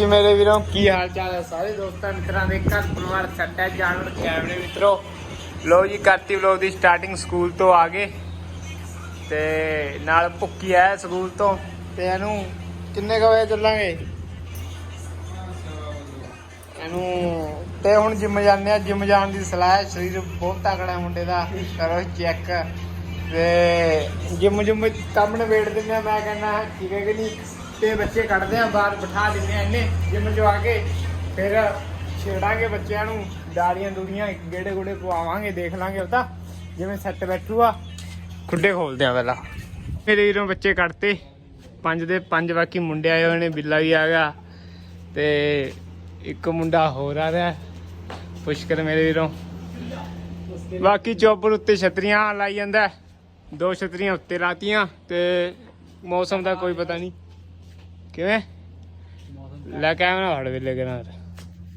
ਜੀ ਮੇਰੇ ਵੀਰੋ। ਕੀ ਹਾਲ ਚਾਲ ਹੈ ਸਾਰੇ ਦੋਸਤਾਂ, ਮਿੱਤਰਾਂ ਦੇ ਘਰ ਪਰਿਵਾਰ ਛੱਟਾ ਜਾਨਵਰ, ਕੈਮਰੇ ਮਿੱਤਰੋ। ਲੋ ਜੀ, ਕਰਤੀ ਵਲੋਗ ਦੀ ਸਟਾਰਟਿੰਗ ਸਕੂਲ ਤੋਂ ਆ ਗਏ। ਤੇ ਨਾਲ ਭੁੱਕੀ ਆਇਆ ਸਕੂਲ ਤੋਂ। ਤੇ ਇਹਨੂੰ ਕਿੰਨੇ ਕੁ ਵਜੇ ਚੱਲਾਂਗੇ? ਇਹਨੂੰ ਤੇ ਹੁਣ ਜਿਮ ਜਾਂਦੇ ਆ। ਜਿਮ ਜਾਣ ਦੀ ਸਲਾਹ ਹੈ, ਸਰੀਰ ਬਹੁਤ ਤਕੜਾ ਮੁੰਡੇ ਦਾ। ਕਰੋ ਚੈੱਕ ਤੇ ਜਿਮ ਜਿਮ ਕੰਮ ਵੇਟ ਦਿੰਦੇ ਆ, ਮੈਂ ਕਹਿੰਦਾ ਠੀਕ ਹੈ ਕਿ ਨਹੀਂ? ਤੇ ਬੱਚੇ ਕੱਢਦੇ ਆ, ਬਾਹਰ ਬਿਠਾ ਦਿੰਦੇ ਆ ਇਹਨੇ ਜਿੰਮ ਚ ਆ ਕੇ ਫਿਰ ਛੇੜਾਂਗੇ ਬੱਚਿਆਂ ਨੂੰ, ਦਾੜੀਆਂ ਦੂੜੀਆਂ, ਗੇੜੇ ਗੋੜੇ ਪਵਾਵਾਂਗੇ, ਦੇਖ ਲਾਂਗੇ ਉਹਦਾ ਜਿਵੇਂ ਸੈੱਟ ਬੈਠੂਗਾ ਖੁੱਡੇ ਖੋਲਦੇ ਆ ਪਹਿਲਾਂ। ਮੇਰੇ ਵੀਰੋਂ ਬੱਚੇ ਕੱਢਤੇ, ਪੰਜ ਦੇ ਪੰਜ, ਬਾਕੀ ਮੁੰਡੇ ਆਏ ਹੋਏ ਨੇ, ਬਿੱਲਾ ਵੀ ਆ ਗਿਆ, ਤੇ ਇੱਕ ਮੁੰਡਾ ਹੋਰ ਆ ਰਿਹਾ, ਪੁਸ਼ਕਰ ਮੇਰੇ ਵੀਰੋਂ। ਬਾਕੀ ਚੌਪਰ ਉੱਤੇ ਛਤਰੀਆਂ ਲਾਈ ਜਾਂਦਾ, ਦੋ ਛਤਰੀਆਂ ਉੱਤੇ ਲਾਤੀਆਂ, ਤੇ ਮੌਸਮ ਦਾ ਕੋਈ ਪਤਾ ਨਹੀਂ। ਕਿਵੇਂ? ਲੈ ਕੈਮਰਾ ਫੜ ਵੇਲੇ ਕਰਾਂ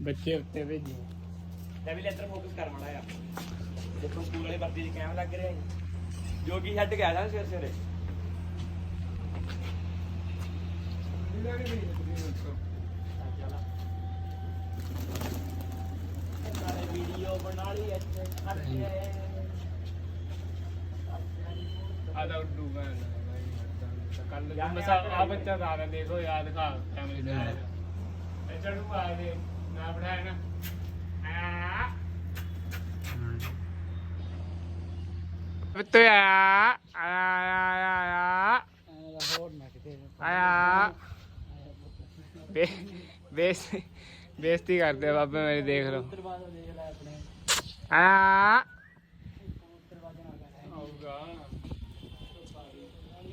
ਬੱਚੇ ਉੱਤੇ ਭੇਜੀ। ਲੈ ਵੀ ਲੈ ਇੱਧਰ ਫੋਕਸ ਕਰ ਮਾੜਾ ਆ ਦੇਖੋ ਸਕੂਲ ਵਾਲੇ ਵਰਦੀ ਦੀ ਕੈਮ ਲੱਗ ਰਿਹਾ ਹੈ ਜੋਗੀ ਛੱਡ ਕੇ ਆ ਜਾ ਸਵੇਰੇ ਸਵੇਰੇ ਵੀਡੀਓ ਬਣਾ ਲਈ ਇੱਥੇ। ਆਦਾ ਉੱਡੂ ਮੈਂ ਕੱਲ ਮਸਾ ਆ ਬੱਚਾ ਦਾ ਰਿਹਾ ਦੇਖੋ ਯਾਦ ਖਾ ਕੈਮਰੇ ਤੇ ਇੱਧਰ ਨੂੰ ਆ ਦੇ ਨਾ ਬਣਾਇਆ ਨਾ। ਆ। ਬੱਤੇ ਆ ਆਇਆ ਆਇਆ ਆਇਆ ਆਇਆ ਬੇ ਬੇਸ ਬੇਇੱਜ਼ਤੀ ਕਰਦੇ ਆ ਬਾਬੇ ਮੇਰੀ ਦੇਖ ਲਓ। ਆਇਆ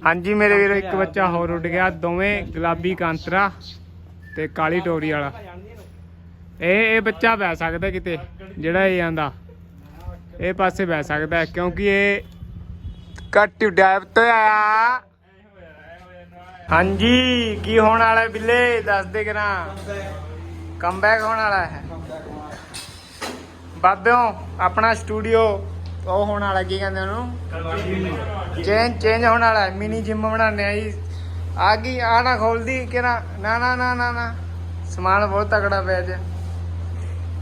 ਹਾਂਜੀ, ਮੇਰੇ ਵੀਰੋ, ਇੱਕ ਬੱਚਾ ਹੋਰ ਉੱਡ ਗਿਆ, ਦੋਵੇਂ ਗੁਲਾਬੀ ਕਾਂਤਰਾ ਤੇ ਕਾਲੀ ਟੋਰੀ ਵਾਲਾ। ਇਹ ਇਹ ਬੱਚਾ ਬਹਿ ਸਕਦਾ ਕਿਤੇ, ਜਿਹੜਾ ਇਹ ਆਂਦਾ। ਇਹ ਪਾਸੇ ਬਹਿ ਸਕਦਾ, ਕਿਉਂਕਿ ਇਹ ਕੱਟ ਡੈਪ ਤੇ ਆਇਆ। ਹਾਂਜੀ, ਕੀ ਹੋਣ ਵਾਲਾ ਬਿੱਲੇ? ਦੱਸ ਦੇ ਕਰਾਂ। ਕਮਬੈਕ ਹੋਣ ਵਾਲਾ ਹੈ। ਬਾਬਿਓ, ਆਪਣਾ ਸਟੂਡੀਓ ਉਹ ਹੋਣ ਵਾਲਾ ਕੀ ਕਹਿੰਦੇ ਉਹਨੂੰ? ਚੇਂਜ ਚੇਂਜ ਹੋਣ ਵਾਲਾ ਹੈ ਮਿਨੀ ਜਿਮ ਬਣਾਉਂਦੇ ਆ ਜੀ। ਆ ਗਈ ਆ ਨਾ ਖੋਲਦੀ ਕਿ ਨਾ ਨਾ ਨਾ ਨਾ ਨਾ। ਨਾ ਸਮਾਨ ਬਹੁਤ ਤਕੜਾ ਪਿਆ ਜੇ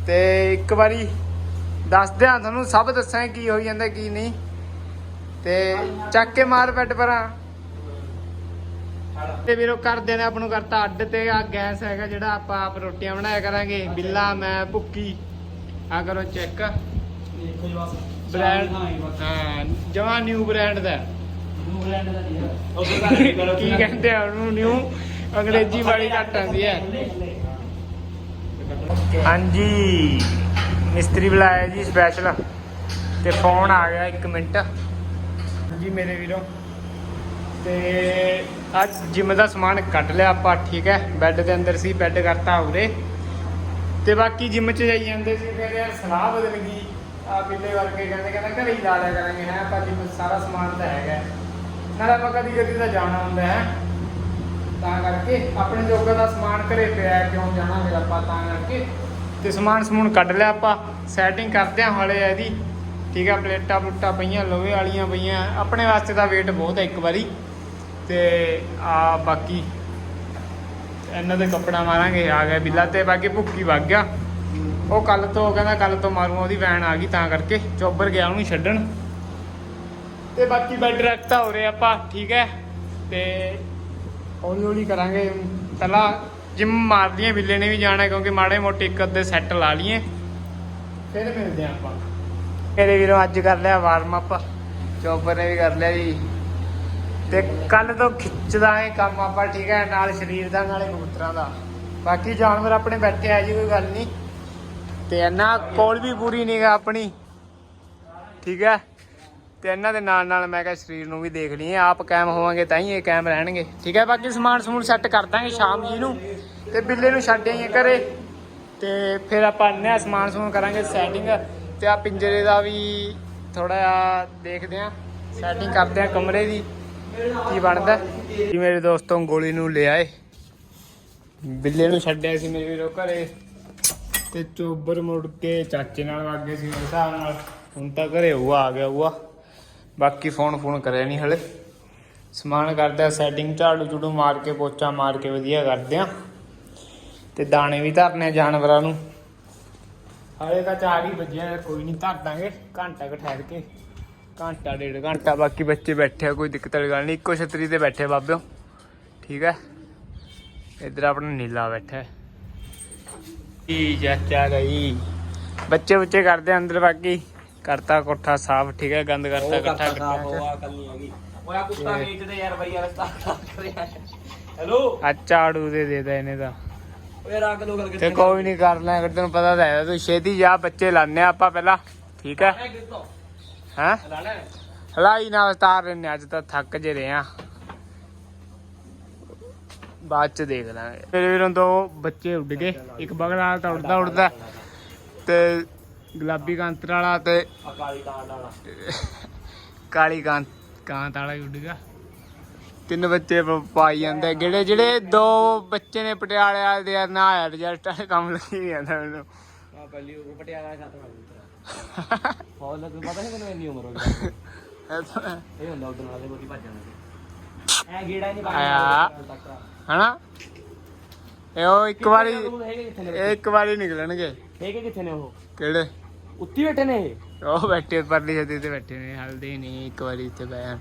ਤੇ ਇੱਕ ਵਾਰੀ ਦੱਸਦੇ ਆ ਤੁਹਾਨੂੰ ਸਭ ਦੱਸਾਂ ਕੀ ਹੋਈ ਜਾਂਦਾ ਕੀ ਨਹੀਂ। ਤੇ ਚੱਕ ਕੇ ਮਾਰ ਬੈੱਡ ਪਰਾਂ। ਤੇ ਵੀਰੋ ਕਰਦੇ ਨੇ ਆਪ ਨੂੰ ਕਰਤਾ ਅੱਡ ਤੇ ਆ ਗੈਸ ਹੈਗਾ ਜਿਹੜਾ ਆਪਾਂ ਆਪ ਰੋਟੀਆਂ ਬਣਾਇਆ ਕਰਾਂਗੇ। ਬਿੱਲਾ ਮੈਂ ਭੁੱਕੀ। ਆ ਕਰੋ ਚੈੱਕ ਬ੍ਰਾਂਡ ਹਾਂ ਜਮਾ ਨਿਊ ਬ੍ਰਾਂਡ ਦਾ। ਕੀ ਕਹਿੰਦੇ ਆ ਉਹਨੂੰ ਨਿਊ ਅੰਗਰੇਜ਼ੀ ਵਾਲੀ ਘੱਟ ਆਉਂਦੀ ਹੈ ਹਾਂਜੀ ਮਿਸਤਰੀ ਬੁਲਾਇਆ ਜੀ ਸਪੈਸ਼ਲ ਤੇ ਫੋਨ ਆ ਗਿਆ 1 ਮਿੰਟ। ਹਾਂਜੀ ਮੇਰੇ ਵੀਰੋ। ਤੇ ਅੱਜ ਜਿਮ ਦਾ ਸਮਾਨ ਕੱਢ ਲਿਆ ਆਪਾਂ ਠੀਕ ਹੈ? ਬੈੱਡ ਦੇ ਅੰਦਰ ਸੀ ਬੈੱਡ ਕਰਤਾ ਉਰੇ। ਤੇ ਬਾਕੀ ਜਿਮ ਚ ਜਾਈ ਜਾਂਦੇ ਸੀ ਫਿਰ ਯਾਰ ਸਲਾਹ ਬਦਲ ਗਈ। ਆ ਬਿੱਲੇ ਵਰਗੇ ਕਹਿੰਦੇ, ਕਹਿੰਦਾ ਘਰੇ ਹੀ ਲਾ ਲਿਆ ਕਰਾਂਗੇ, ਹੈ, ਆਪਾਂ ਜਿਮ ਸਾਰਾ ਸਮਾਨ ਤਾਂ ਹੈਗਾ ਨਾਲ ਆਪਾਂ ਕਦੀ ਕਦੀ ਤਾਂ ਜਾਣਾ ਹੁੰਦਾ ਹੈ। ਤਾਂ ਕਰਕੇ ਆਪਣੇ ਜੋਗਾ ਦਾ ਸਮਾਨ ਘਰੇ ਪਿਆ ਕਿਉਂ ਜਾਣਾ ਫਿਰ ਆਪਾਂ ਤਾਂ ਕਰਕੇ। ਤੇ ਸਮਾਨ ਸਮੂਨ ਕੱਢ ਲਿਆ ਆਪਾਂ ਸੈਟਿੰਗ ਕਰਦੇ ਹਾਂ ਹਲੇ ਇਹਦੀ। ਠੀਕ ਆ, ਪਲੇਟਾਂ ਪਲੂਟਾਂ ਪਈਆਂ, ਲੋਹੇ ਵਾਲੀਆਂ ਪਈਆਂ, ਆਪਣੇ ਵਾਸਤੇ ਤਾਂ weight ਬਹੁਤ ਹੈ ਇੱਕ ਵਾਰੀ। ਤੇ ਆ ਬਾਕੀ, ਇਹਨਾਂ ਦੇ ਕੱਪੜਾ ਮਾਰਾਂਗੇ, ਆ ਗਿਆ ਬਿੱਲਾ ਤੇ ਬਾਕੀ ਭੁੱਕੀ ਵਗ ਗਿਆ। ਉਹ ਕੱਲ ਤੋਂ ਕਹਿੰਦਾ ਕੱਲ ਤੋਂ ਮਾਰੂ ਉਹਦੀ ਵੈਨ ਆ ਗਈ ਤਾਂ ਕਰਕੇ, ਚੋਬਰ ਗਿਆ ਉਹਨੂੰ ਛੱਡਣ। ਤੇ ਬਾਕੀ ਬੈੱਡ ਰੱਖਤਾ ਹੋ ਰਿਹਾ ਆਪਾਂ, ਠੀਕ ਹੈ। ਤੇ ਹੌਲੀ ਹੌਲੀ ਕਰਾਂਗੇ, ਪਹਿਲਾਂ ਜਿਮ ਮਾਰਦੀਆਂ ਲਈਏ ਬਿੱਲੇ ਨੇ ਵੀ ਜਾਣਾ ਕਿਉਂਕਿ ਮਾੜੇ ਮੋਟੇ ਇੱਕ ਅੱਧੇ ਸੈੱਟ ਲਾ ਲਈਏ। ਫਿਰ ਮਿਲਦੇ ਹਾਂ ਆਪਾਂ। ਮੇਰੇ ਵੀਰੋ, ਅੱਜ ਕਰ ਲਿਆ ਵਾਰਮ ਅਪ ਚੋਬਰ ਨੇ ਵੀ ਕਰ ਲਿਆ ਜੀ। ਤੇ ਕੱਲ ਤੋਂ ਖਿੱਚਦਾ ਹੈ ਕੰਮ ਆਪਾਂ, ਠੀਕ ਹੈ, ਨਾਲ ਸਰੀਰ ਦਾ, ਨਾਲੇ ਕਬੂਤਰਾਂ ਦਾ। ਬਾਕੀ ਜਾਨਵਰ ਆਪਣੇ ਬੈਠੇ ਆ ਜੀ, ਕੋਈ ਗੱਲ ਨਹੀਂ। ਤੇ ਇਹਨਾਂ ਕੋਲ ਵੀ ਪੂਰੀ ਨਿਗਾ ਆਪਣੀ। ਠੀਕ ਹੈ? ਤੇ ਇਹਨਾਂ ਦੇ ਨਾਲ ਨਾਲ ਮੈਂ ਕਿਹਾ ਸਰੀਰ ਨੂੰ ਵੀ ਦੇਖ ਲਈਏ, ਆਪ ਕਾਇਮ ਹੋਵਾਂਗੇ ਤਾਂ ਹੀ ਇਹ ਕਾਇਮ ਰਹਿਣਗੇ। ਠੀਕ ਹੈ? ਬਾਕੀ ਸਮਾਨ ਸਮੂਨ ਸੈੱਟ ਕਰ ਦਾਂਗੇ ਸ਼ਾਮ ਜੀ ਨੂੰ। ਤੇ ਬਿੱਲੇ ਨੂੰ ਛੱਡ ਆਈਏ ਘਰੇ। ਤੇ ਫਿਰ ਆਪਾਂ ਅੰਨਿਆ ਸਮਾਨ ਸਮੂਨ ਕਰਾਂਗੇ ਸੈਟਿੰਗ। ਤੇ ਆ ਪਿੰਜਰੇ ਦਾ ਵੀ ਥੋੜਾ ਜਿਹਾ ਦੇਖਦੇ ਆ ਸੈਟਿੰਗ ਕਰਦੇ ਆ ਕਮਰੇ ਦੀ। ਕੀ ਬਣਦਾ? ਜੀ ਮੇਰੇ ਦੋਸਤੋਂ ਗੋਲੀ ਨੂੰ ਲੈ ਆਏ ਬਿੱਲੇ ਨੂੰ ਛੱਡਿਆ ਸੀ ਮੇਰੇ ਵੀਰੋ ਘਰੇ। ਤੇ ਚੋਬਰ ਮੁੜ ਕੇ ਚਾਚੇ ਨਾਲ ਵਗ ਗਏ ਸੀ ਮੇਰੇ ਹਿਸਾਬ ਨਾਲ। ਹੁਣ ਤਾਂ ਘਰੇ ਉਹ ਆ ਗਿਆ ਉਹ ਬਾਕੀ ਫੋਨ ਫੋਨ ਕਰਿਆ ਨਹੀਂ ਹਲੇ। ਸਮਾਨ ਕਰਦਾ ਆ ਸੈਟਿੰਗ ਝਾੜੂ ਝੂੜੂ ਮਾਰ ਕੇ, ਪੋਚਾ ਮਾਰ ਕੇ ਵਧੀਆ ਕਰਦੇ ਆ। ਤੇ ਦਾਣੇ ਵੀ ਧਰਨੇ ਜਾਨਵਰਾਂ ਨੂੰ। ਹਾਲੇ ਤਾਂ ਚਾਰ ਹੀ ਵੱਜਿਆ ਕੋਈ ਨਹੀਂ ਧਰ ਦਾਂਗੇ। ਘੰਟਾ ਕੁ ਠਹਿਰ ਕੇ। ਘੰਟਾ, ਡੇਢ ਘੰਟਾ ਬਾਕੀ ਬੱਚੇ ਬੈਠੇ ਆ, ਕੋਈ ਦਿੱਕਤ ਵਾਲੀ ਗੱਲ ਨਹੀਂ ਇੱਕੋ ਛਤਰੀ ਤੇ ਬੈਠੇ ਬਾਬਿਓ। ਠੀਕ ਹੈ ਇੱਧਰ ਆਪਣਾ ਨੀਲਾ ਬੈਠਾ ਹੈ। ਕੀ ਚਾਚਾ ਗਈ ਬੱਚੇ ਬੱਚੇ ਕਰਦੇ ਅੰਦਰ ਬਾਕੀ। ਕਰਤਾ ਕੋਠਾ ਸਾਫ਼ ਠੀਕ ਹੈ ਗੰਦ ਕਰਤਾ ਇਕੱਠਾ ਓਏ ਆ ਝਾੜੂ ਦੇ ਦੇਦਾ ਇਹਨੇ ਤਾਂ। ਓਏ ਰੱਖ ਲੋ ਗੱਲ ਤੇ ਕੋਈ ਨਹੀਂ ਕਰਨਾ ਅਗਰ ਤੈਨੂੰ ਪਤਾ ਤਾਂ ਹੈ ਤੂੰ ਛੇਤੀ ਜਾ ਬੱਚੇ ਲਾਣੇ ਆਪਾਂ ਪਹਿਲਾਂ। ਠੀਕ ਹੈ ਹੈਂ? ਲਾਣਾ ਹਲਾਈ ਨਾ ਉਤਾਰ ਲੈਨੇ ਅੱਜ ਤਾਂ ਥੱਕ ਜੇ ਰਹੇ ਆ। ਬਾਅਦ ਚ ਦੇਖ ਲਾਂਗੇ। ਮੇਰੇ ਵੀਰੋਂ ਦੋ ਬੱਚੇ ਉੱਡ ਗਏ। ਇੱਕ ਬਗਲਾ ਤਾਂ ਉੜਦਾ ਉੜਦਾ ਤੇ ਗੁਲਾਬੀ ਕਾਂਤਰ ਵਾਲਾ ਤੇ ਵਾਲਾ ਕਾਲੀ ਕਾਂ ਕਾਂਤ ਵਾਲਾ ਉੱਡ ਗਿਆ। ਤਿੰਨ ਬੱਚੇ ਪਾਈ ਜਾਂਦੇ। ਜਿਹੜੇ ਜਿਹੜੇ ਦੋ ਬੱਚੇ ਨੇ ਪਟਿਆਲੇ ਵਾਲੇ ਦੇ ਨਾ ਆਇਆ ਰਿਜ਼ਲਟ ਵਾਲੇ ਕੰਮ ਲੱਗੀ ਜਾਂਦਾ ਮੈਨੂੰ। ਆ ਪਹਿਲੀ ਉਹ ਪਟਿਆਲਾ ਦਾ ਖਤਮ ਹੋ ਗਿਆ ਲੱਗ ਪਤਾ ਨਹੀਂ ਮੈਨੂੰ ਇੰਨੀ ਉਮਰ ਹੋ ਗਈ। ਇਹ ਹੁੰਦਾ ਉਦੋਂ ਨਾਲੇ ਬੋਟੀ ਭੱਜ ਜਾਣਾ ਐ ਗੇੜਾ ਨਹੀਂ ਆਇਆ। ਹਨਾ? ਇਹ ਉਹ ਇੱਕ ਵਾਰੀ ਹੈਗੇ ਕਿੱਥੇ ਨੇ ਇਹ ਇੱਕ ਵਾਰੀ ਨਿਕਲਣਗੇ। ਹੈਗੇ ਕਿੱਥੇ ਨੇ ਉਹ? ਕਿਹੜੇ? ਉੱਤੀ ਬੈਠੇ ਨੇ ਇਹ? ਉਹ ਬੈਠੇ ਪਰਲੀ ਛੱਤੀ ਤੇ ਬੈਠੇ ਨੇ ਹਲਦੇ ਨਹੀਂ ਇੱਕ ਵਾਰੀ ਇੱਥੇ ਬੈਣ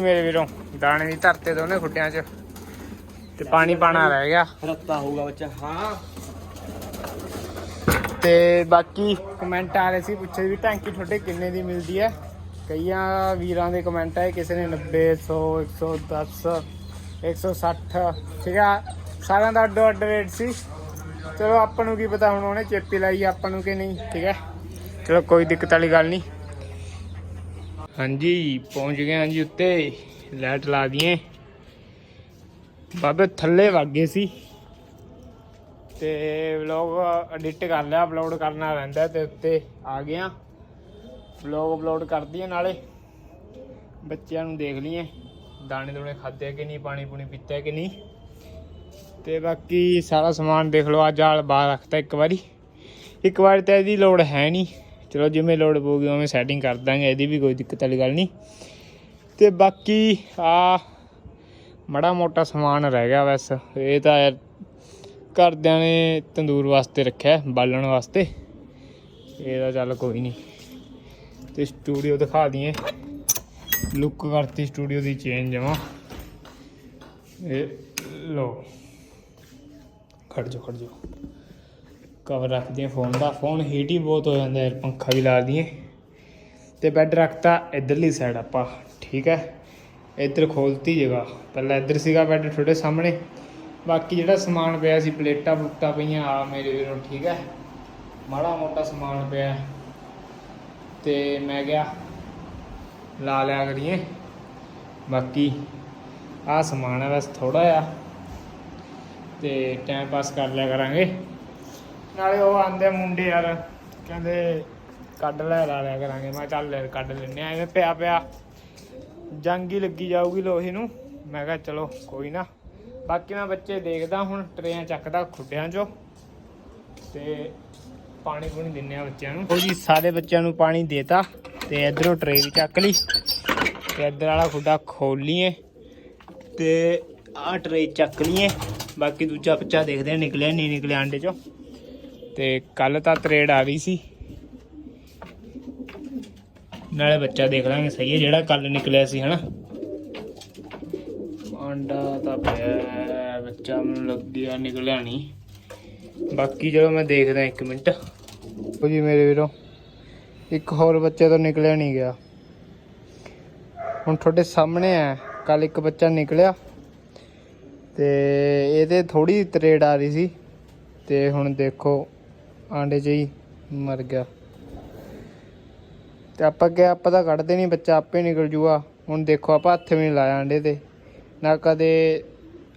ਮੇਰੇ ਵੀਰੋਂ ਦਾਣੇ ਵੀ ਧਰਤੇ ਦੋਨੇ ਖੁੱਟਿਆਂ 'ਚ। ਤੇ ਪਾਣੀ ਪਾਣਾ ਰਹਿ ਗਿਆ। ਰੱਤਾ ਹੋਊਗਾ ਬੱਚਾ ਹਾਂ। ਤੇ ਬਾਕੀ ਕਮੈਂਟ ਆ ਰਹੇ ਸੀ ਪੁੱਛੇ ਵੀ ਟੈਂਕੀ ਤੁਹਾਡੇ ਕਿੰਨੇ ਦੀ ਮਿਲਦੀ ਹੈ? ਕਈਆਂ ਵੀਰਾਂ ਦੇ ਕਮੈਂਟ ਆਏ ਕਿਸੇ ਨੇ 90 100 110 160 ਠੀਕ ਆ? ਸਾਰਿਆਂ ਦਾ ਅੱਡੋ ਅੱਡ ਰੇਟ ਸੀ। ਚਲੋ, ਆਪਾਂ ਨੂੰ ਕੀ ਪਤਾ ਹੁਣ ਉਹਨੇ ਚੇਪੀ ਲਾਈ ਆਪਾਂ ਨੂੰ ਕਿ ਨਹੀਂ, ਠੀਕ ਹੈ ਚਲੋ, ਕੋਈ ਦਿੱਕਤ ਵਾਲੀ ਗੱਲ ਨਹੀਂ। ਹਾਂਜੀ, ਪਹੁੰਚ ਗਏ ਹਾਂ ਜੀ ਉੱਤੇ। ਲਾਈਟ ਲਾ ਦਈਏ। ਬਾਬੇ, ਥੱਲੇ ਵਗ ਗਏ ਸੀ। ਤੇ ਵਲੌਗ ਐਡਿਟ ਕਰ ਲਿਆ ਅਪਲੋਡ ਕਰਨਾ ਰਹਿੰਦਾ ਤੇ ਉੱਤੇ ਆ ਗਿਆ ਵਲੌਗ ਅਪਲੋਡ ਕਰਦੀ ਆ ਨਾਲੇ। ਬੱਚਿਆਂ ਨੂੰ ਦੇਖ ਲਈਏ। ਦਾਣੇ ਦੋਣੇ ਖਾਦੇ ਕਿ ਨਹੀਂ, ਪਾਣੀ ਪੂਣੀ ਪੀਤਾ ਕਿ ਨਹੀਂ? ਤੇ ਬਾਕੀ ਸਾਰਾ ਸਮਾਨ ਦੇਖ ਲਓ ਅੱਜ ਆਲ ਬਾਹਰ ਰੱਖਤਾ ਇੱਕ ਵਾਰੀ। ਇੱਕ ਵਾਰੀ ਤਾਂ ਇਹਦੀ ਲੋੜ ਹੈ ਨਹੀਂ। ਚਲੋ, ਜਿਵੇਂ ਲੋੜ ਪਊਗੀ ਉਵੇਂ ਸੈਟਿੰਗ ਕਰ ਦਾਂਗੇ, ਇਹਦੀ ਵੀ ਕੋਈ ਦਿੱਕਤ ਵਾਲੀ ਗੱਲ ਨਹੀਂ। ਤੇ ਬਾਕੀ ਆ ਮੜਾ ਮੋਟਾ ਸਮਾਨ ਰਹਿ ਗਿਆ ਬਸ। ਇਹ ਤਾਂ ਯਾਰ ਘਰਦਿਆਂ ਨੇ ਤੰਦੂਰ ਵਾਸਤੇ ਰੱਖਿਆ, ਬਾਲਣ ਵਾਸਤੇ। ਇਹਦਾ ਚੱਲ ਕੋਈ ਨਹੀਂ। ਤੇ ਸਟੂਡੀਓ ਦਿਖਾ ਦਈਏ। ਲੁੱਕ ਕਰਤੀ ਸਟੂਡੀਓ ਦੀ ਚੇਂਜ ਜਮਾ। ਇਹ ਲੋ ਖੜ ਜਾ ਖੜ ਜਾ ਕਵਰ ਰੱਖ ਦਈਏ ਫੋਨ ਦਾ। ਫੋਨ ਹੀਟ ਹੀ ਬਹੁਤ ਹੋ ਜਾਂਦਾ ਯਾਰ, ਪੰਖਾ ਵੀ ਲਾ ਦਈਏ ਤੇ ਬੈੱਡ ਰੱਖਤਾ ਇਧਰਲੀ ਸਾਈਡ ਆਪਾਂ, ਠੀਕ ਹੈ? ਇੱਧਰ ਖੋਲਤੀ ਜਗ੍ਹਾ। ਪਹਿਲਾਂ ਇੱਧਰ ਸੀਗਾ ਬੈੱਡ ਤੁਹਾਡੇ ਸਾਹਮਣੇ। ਬਾਕੀ ਜਿਹੜਾ ਸਮਾਨ ਪਿਆ ਸੀ, ਪਲੇਟਾਂ ਬੁੱਟਾਂ ਪਈਆਂ, ਆ ਮੇਰੇ ਵੀਰੋਂ, ਠੀਕ ਹੈ? ਮਾੜਾ ਮੋਟਾ ਸਮਾਨ ਪਿਆ। ਤੇ ਮੈਂ ਗਿਆ। ਲਾ ਲਿਆ ਕਰੀਏ। ਬਾਕੀ ਆ ਸਮਾਨ ਹੈ ਬਸ ਥੋੜਾ ਆ ਤੇ ਟਾਈਮ ਪਾਸ ਕਰ ਲਿਆ ਕਰਾਂਗੇ। ਨਾਲੇ ਉਹ ਆਂਦੇ ਮੁੰਡੇ ਯਾਰ, ਕਹਿੰਦੇ ਕੱਢ ਲੈ, ਲਾ ਲਿਆ ਕਰਾਂਗੇ। ਮੈਂ ਕਿਹਾ ਚੱਲ ਯਾਰ ਕੱਢ ਲੈਨੇ ਆ ਐਵੇਂ ਪਿਆ ਪਿਆ। ਜੰਗ ਹੀ ਲੱਗੀ ਜਾਊਗੀ ਲੋਹੇ ਨੂੰ। ਮੈਂ ਕਿਹਾ ਚਲੋ ਕੋਈ ਨਾ। ਬਾਕੀ ਮੈਂ ਬੱਚੇ ਦੇਖਦਾ ਹੁਣ, ਟਰੇਆਂ ਚੱਕਦਾ ਖੁੱਡਿਆਂ ਚੋਂ। ਤੇ ਪਾਣੀ ਪੂਣੀ ਦਿੰਨੇ ਆ ਬੱਚਿਆਂ ਨੂੰ। ਉਹ ਜੀ, ਸਾਰੇ ਬੱਚਿਆਂ ਨੂੰ ਪਾਣੀ ਦੇਤਾ। ਤੇ ਇਧਰੋਂ ਟਰੇ ਵੀ ਚੱਕ ਲਈ ਤੇ ਇਧਰ ਵਾਲਾ ਖੁੱਡਾ ਖੋਲ ਲਈਏ ਤੇ ਆਹ ਟਰੇ ਚੱਕ ਲਈਏ। ਬਾਕੀ ਦੂਜਾ ਬੱਚਾ ਦੇਖਦੇ ਆ ਨਿਕਲਿਆ ਨਹੀਂ ਨਿਕਲਿਆ ਆਂਡੇ ਚੋਂ। ਤੇ ਕੱਲ ਤਾਂ ਤਰੇੜ ਆ ਰਹੀ ਸੀ। ਨਾਲੇ ਬੱਚਾ ਦੇਖ ਲਾਂਗੇ ਸਹੀ ਹੈ ਜਿਹੜਾ ਕੱਲ ਨਿਕਲਿਆ ਸੀ ਹਨਾ? ਆਂਡਾ ਤਾਂ ਪਿਆ ਬੱਚਾ ਮੈਨੂੰ ਲੱਗਿਆ ਨਿਕਲਿਆ ਨਹੀਂ। ਬਾਕੀ ਚਲੋ ਮੈਂ ਦੇਖਦਾ ਇੱਕ ਮਿੰਟ। ਉਹ ਜੀ ਮੇਰੇ ਵੀਰੋ। ਇੱਕ ਹੋਰ ਬੱਚੇ ਤੋਂ ਨਿਕਲਿਆ ਨਹੀਂ ਗਿਆ। ਹੁਣ ਤੁਹਾਡੇ ਸਾਹਮਣੇ ਹੈ ਕੱਲ ਇੱਕ ਬੱਚਾ ਨਿਕਲਿਆ ਤੇ ਇਹਦੇ ਥੋੜੀ ਤਰੇੜ ਆ ਰਹੀ ਸੀ ਤੇ ਹੁਣ ਦੇਖੋ ਆਂਡੇ 'ਚ ਹੀ ਮਰ ਗਿਆ। ਤੇ ਆਪਾਂ ਕਿਹਾ, ਆਪਾਂ ਤਾਂ ਕੱਢਦੇ ਨਹੀਂ, ਬੱਚਾ ਆਪੇ ਨਿਕਲ ਜੂਗਾ। ਹੁਣ ਦੇਖੋ, ਆਪਾਂ ਹੱਥ ਵੀ ਨਹੀਂ ਲਾਇਆ ਆਂਡੇ ਤੇ। ਨਾ ਕਦੇ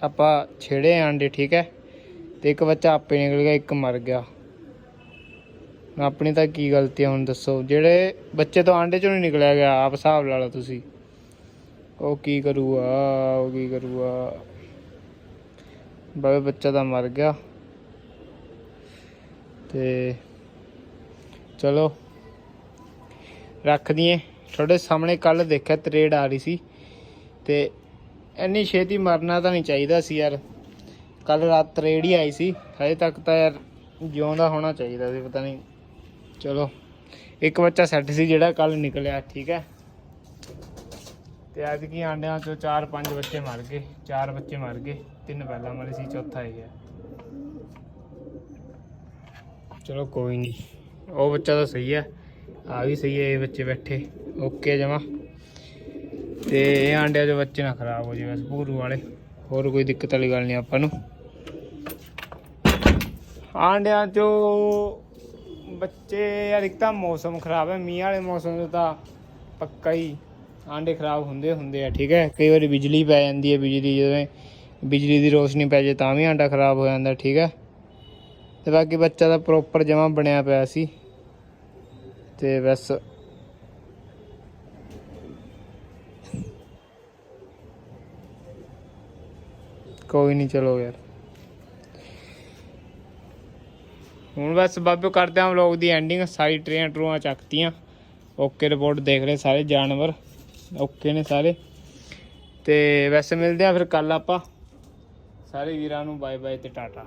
ਆਪਾਂ ਛੇੜੇ ਆਂਡੇ, ਠੀਕ ਹੈ? ਤੇ ਇੱਕ ਬੱਚਾ ਆਪੇ ਨਿਕਲ ਗਿਆ, ਇੱਕ ਮਰ ਗਿਆ। ਆਪਣੀ ਤਾਂ ਕੀ ਗਲਤੀ ਆ, ਹੁਣ ਦੱਸੋ। ਜਿਹੜੇ ਬੱਚੇ ਤੋਂ ਆਂਡੇ ਚੋਂ ਨਹੀਂ ਨਿਕਲਿਆ ਗਿਆ, ਆਪ ਹਿਸਾਬ ਲਾ ਲਓ ਤੁਸੀਂ। ਉਹ ਕੀ ਕਰੂਗਾ, ਉਹ ਕੀ ਕਰੂਗਾ। ਬਾਬੇ ਬੱਚਾ ਤਾਂ ਮਰ ਗਿਆ। ਤੇ ਚਲੋ। ਰੱਖ ਦਈਏ। ਤੁਹਾਡੇ ਸਾਹਮਣੇ ਕੱਲ ਦੇਖਿਆ, ਤਰੇੜ ਆ ਰਹੀ ਸੀ। ਤੇ ਇੰਨੀ ਛੇਤੀ ਮਰਨਾ ਤਾਂ ਨਹੀਂ ਚਾਹੀਦਾ ਸੀ ਯਾਰ। ਕੱਲ ਰਾਤ ਤਰੇੜ ਹੀ ਆਈ ਸੀ। ਹਜੇ ਤੱਕ ਤਾਂ ਯਾਰ ਜਿਉਂਦਾ ਹੋਣਾ ਚਾਹੀਦਾ ਸੀ, ਪਤਾ ਨਹੀਂ ਚਲੋ, ਇੱਕ ਬੱਚਾ ਸੈੱਟ ਸੀ ਜਿਹੜਾ ਕੱਲ ਨਿਕਲਿਆ, ਠੀਕ ਹੈ? ਤੇ ਅੱਜ ਕੀ ਆਂਡਿਆਂ ਚੋਂ ਚਾਰ ਪੰਜ ਬੱਚੇ ਮਰ ਗਏ, ਚਾਰ ਬੱਚੇ ਮਰ ਗਏ, ਤਿੰਨ ਪਹਿਲਾਂ ਮਰੇ ਸੀ, ਚੌਥਾ ਇਹ ਹੈ। ਚਲੋ ਕੋਈ ਨਹੀਂ ਉਹ ਬੱਚਾ ਤਾਂ ਸਹੀ ਹੈ, ਆ ਵੀ ਸਹੀ ਹੈ, ਇਹ ਬੱਚੇ ਬੈਠੇ ਓਕੇ ਜਮਾ। ਤੇ ਇਹ ਆਂਡਿਆਂ ਦੇ ਬੱਚੇ ਨਾ ਖਰਾਬ ਹੋ ਜਾਵੇ ਬਸ, ਭੂਰੂ ਵਾਲੇ, ਹੋਰ ਕੋਈ ਦਿੱਕਤ ਵਾਲੀ ਗੱਲ ਨਹੀਂ ਆਪਾਂ ਨੂੰ। ਆਂਡਿਆਂ ਚੋਂ ਬੱਚੇ ਯਾਰ ਇੱਕ ਤਾਂ ਮੌਸਮ ਖਰਾਬ ਹੈ, ਮੀਂਹ ਵਾਲੇ ਮੌਸਮ 'ਚ ਤਾਂ ਪੱਕਾ ਹੀ ਆਂਡੇ ਖਰਾਬ ਹੁੰਦੇ ਹੁੰਦੇ ਆ, ਠੀਕ ਹੈ? ਕਈ ਵਾਰੀ ਬਿਜਲੀ ਪੈ ਜਾਂਦੀ ਹੈ ਬਿਜਲੀ ਜਦੋਂ ਬਿਜਲੀ ਦੀ ਰੋਸ਼ਨੀ ਪੈ ਜੇ ਤਾਂ ਵੀ ਆਂਡਾ ਖਰਾਬ ਹੋ ਜਾਂਦਾ, ਠੀਕ ਹੈ? ਤੇ ਬਾਕੀ ਬੱਚਾ ਤਾਂ ਪ੍ਰੋਪਰ ਜਮਾ ਬਣਿਆ ਪਿਆ ਸੀ। ਤੇ ਬਸ। ਕੋਈ ਨਹੀਂ ਚਲੋ ਯਾਰ। ਹੁਣ ਬਸ ਬਾਬੇ ਕਰਦੇ ਆਂ ਵਲੌਗ ਦੀ ਐਂਡਿੰਗ ਸਾਰੀ ਟਰੇਆਂ ਟਰੂਆਂ ਚੱਕਤੀਆਂ। ਓਕੇ ਰਿਪੋਰਟ ਦੇਖ ਰਹੇ ਸਾਰੇ ਜਾਨਵਰ। ਓਕੇ ਨੇ ਸਾਰੇ। ਤੇ ਵੈਸੇ ਮਿਲਦੇ ਆ ਫਿਰ ਕੱਲ ਆਪਾਂ। ਸਾਰੇ ਵੀਰਾਂ ਨੂੰ ਬਾਏ ਬਾਏ ਤੇ ਟਾਟਾ।